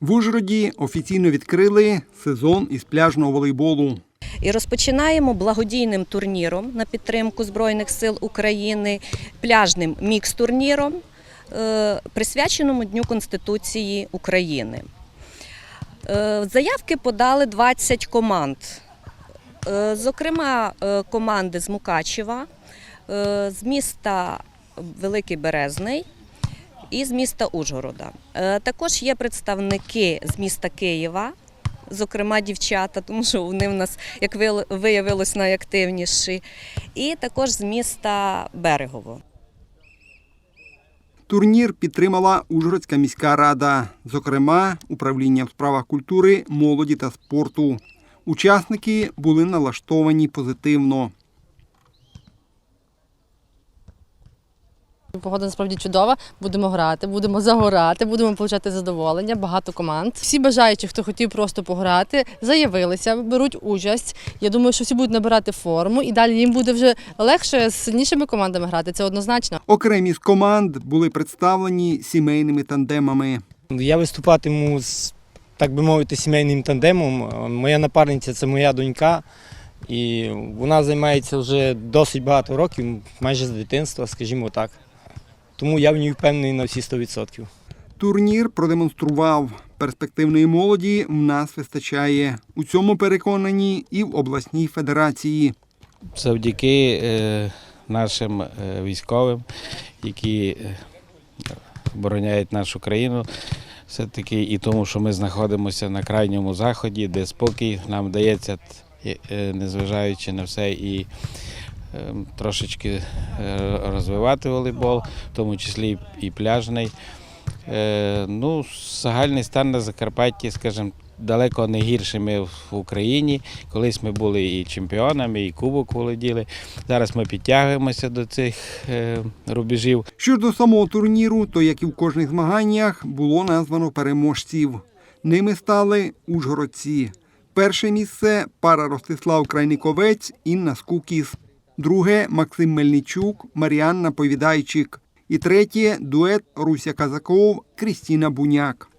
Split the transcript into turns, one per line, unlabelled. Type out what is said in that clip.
В Ужгороді офіційно відкрили сезон із пляжного волейболу.
І розпочинаємо благодійним турніром на підтримку Збройних сил України, пляжним мікс-турніром, е, присвяченому Дню Конституції України. Е, Заявки подали 20 команд. Е, Зокрема, команди з Мукачева, з міста Великий Березний і з міста Ужгорода. Е, Також є представники з міста Києва, зокрема дівчата, тому що вони в нас, як вил- виявилось, найактивніші, і також з міста Берегово.
Турнір підтримала Ужгородська міська рада, зокрема, управління в справах культури, молоді та спорту. Учасники були налаштовані позитивно.
Погода насправді чудова. Будемо грати, будемо загорати, будемо отримати задоволення. Багато команд. Всі бажаючі, хто хотів просто пограти, заявилися, беруть участь. Я думаю, що всі будуть набирати форму, і далі їм буде вже легше з сильнішими командами грати. Це однозначно.
Окремі з команд були представлені сімейними тандемами.
Я виступатиму з, так би мовити, сімейним тандемом. Моя напарниця це моя донька, і вона займається вже досить багато років, майже з дитинства, скажімо так. Тому я в ній впевнений на всі 100%.
Турнір продемонстрував перспективної молоді в нас вистачає. У цьому переконані і в обласній федерації.
завдяки е, нашим е, військовим, які е, обороняють нашу країну. Все-таки і тому, що ми знаходимося на крайньому заході, де спокій нам вдається, е, незважаючи на все, і трошечки е, розвивати волейбол, в тому числі і пляжний. Е, Ну, загальний стан на Закарпатті, скажімо, далеко не гіршими в Україні. Колись ми були і чемпіонами, і кубок володіли. Зараз ми підтягуємося до цих е, рубежів.
Щодо самого турніру, то як і в кожних змаганнях, було названо переможців. Ними стали ужгородці. Перше місце пара Ростислав Крайниковець, Інна Скукіс. Друге Максим Мельничук, Маріанна Повідайчик. І третє дует Руся Казаков, Крістіна Буняк.